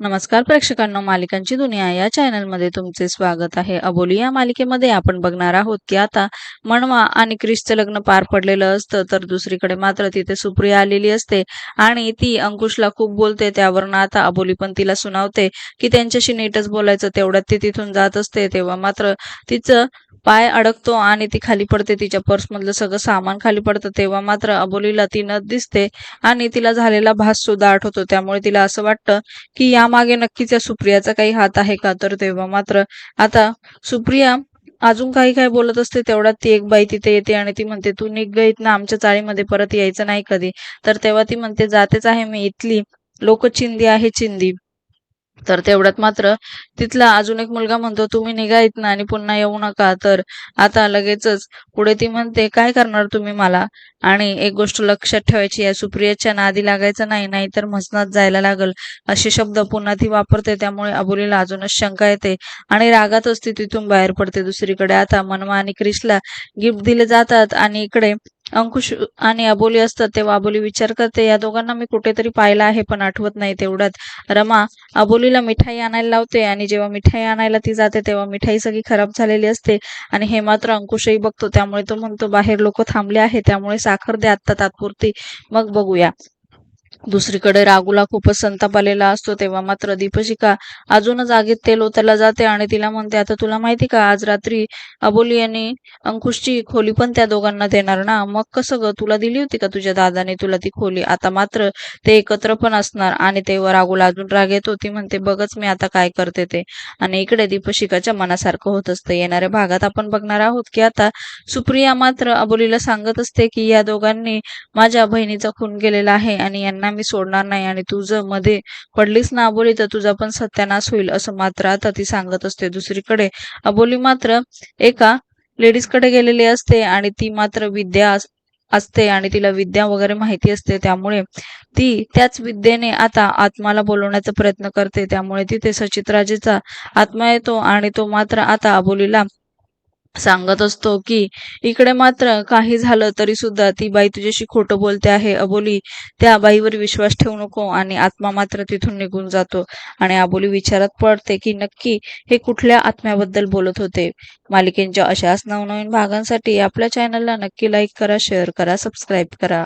नमस्कार प्रेक्षकांनो मालिकांची दुनिया या चॅनलमध्ये तुमचे स्वागत आहे. अबोली या मालिकेमध्ये आपण बघणार आहोत की आता मनवा आणि क्रिशचं लग्न पार पडलेलं असतं तर दुसरीकडे मात्र तिथे सुप्रिया आलेली असते आणि ती अंकुशला खूप बोलते. त्यावरून आता अबोली पण तिला सुनावते की त्यांच्याशी नीटच बोलायचं. तेवढ्यात ती तिथून जात असते. तेव्हा मात्र तिचं पाय अडकतो आणि ती खाली पडते. तिच्या पर्समधलं सगळं सामान खाली पडतं. तेव्हा मात्र अबोलीला ती न दिसते आणि तिला झालेला भास सुद्धा आठवतो. त्यामुळे तिला असं वाटतं की यामागे नक्कीच या सुप्रियाचा काही हात आहे का? तर तेव्हा मात्र आता सुप्रिया अजून काही काय बोलत असते तेवढ्यात ती एक बाई तिथे येते आणि ती म्हणते तू निघ ना आमच्या चाळीमध्ये परत यायचं नाही कधी. तर तेव्हा ती म्हणते जातेच आहे मी इथली. लोक चिंदी आहे चिंदी. तर तेवढ्यात मात्र तिथला अजून एक मुलगा म्हणतो तुम्ही निघा इथनं आणि पुन्हा येऊ नका. तर आता लगेचच पुढे ती म्हणते काय करणार तुम्ही मला? आणि एक गोष्ट लक्षात ठेवायची आहे सुप्रियाच्या नादी लागायचं नाही नाहीतर मसनात जायला लागल. असे शब्द पुन्हा ती वापरते त्यामुळे अबोलीला अजूनच शंका येते आणि रागातच ती तिथून बाहेर पडते दुसरीकडे. आता मनमा आणि क्रिशला गिफ्ट दिले जातात आणि इकडे अंकुश आणि अबोली असतात तेव्हा अबोली विचार करते या दोघांना मी कुठेतरी पाहिलं आहे पण आठवत नाही तेवढ्यात. रमा अबोलीला मिठाई आणायला लावते आणि जेव्हा मिठाई आणायला ती जाते तेव्हा मिठाई सगळी खराब झालेली असते आणि हे मात्र अंकुशही बघतो. त्यामुळे तो म्हणतो बाहेर लोक थांबले आहे त्यामुळे साखर द्या आत्ता तात्पुरती मग बघूया. दुसरीकडे रागूला खूपच संताप आलेला असतो तेव्हा मात्र दीपशिका अजूनच आगीत तेल ओतायला जाते आणि तिला म्हणते आता तुला माहिती का आज रात्री अबोली आणि अंकुशची खोली पण त्या दोघांना देणार ना? मग कसं ग? तुला दिली होती का तुझ्या दादाने तुला ती खोली? आता मात्र ते एकत्र पण असणार आणि तेव्हा रागूला अजून राग येतो. ती म्हणते बघच मी आता काय करते ते. आणि इकडे दीपशिकाच्या मनासारखं होत असतं. येणाऱ्या भागात आपण बघणार आहोत की आता सुप्रिया मात्र अबोलीला सांगत असते की या दोघांनी माझ्या बहिणीचा खून केलेला आहे आणि त्यांना मी सोडणार नाही आणि तू जर मध्ये पडलीस ना अबोली तर तुझा पण सत्यानाश होईल असं मात्र आता ती सांगत असते दुसरीकडे. अबोली मात्र एका लेडीजकडे गेलेली असते आणि ती मात्र विद्या असते आणि तिला विद्या वगैरे माहिती असते. त्यामुळे ती त्याच विद्येने आता आत्माला बोलवण्याचा प्रयत्न करते. त्यामुळे तिथे सचित्राजेचा आत्मा येतो आणि तो मात्र आता अबोलीला सांगत असतो की इकडे मात्र काही झालं तरी सुद्धा ती बाई तुझ्याशी खोटं बोलते आहे अबोली. त्या बाईवर विश्वास ठेवू नको आणि आत्मा मात्र तिथून निघून जातो आणि अबोली विचारात पडते की नक्की हे कुठल्या आत्म्याबद्दल बोलत होते? मालिकेंच्या अशाच नवनवीन भागांसाठी आपल्या चॅनलला नक्की लाईक करा शेअर करा सबस्क्राईब करा.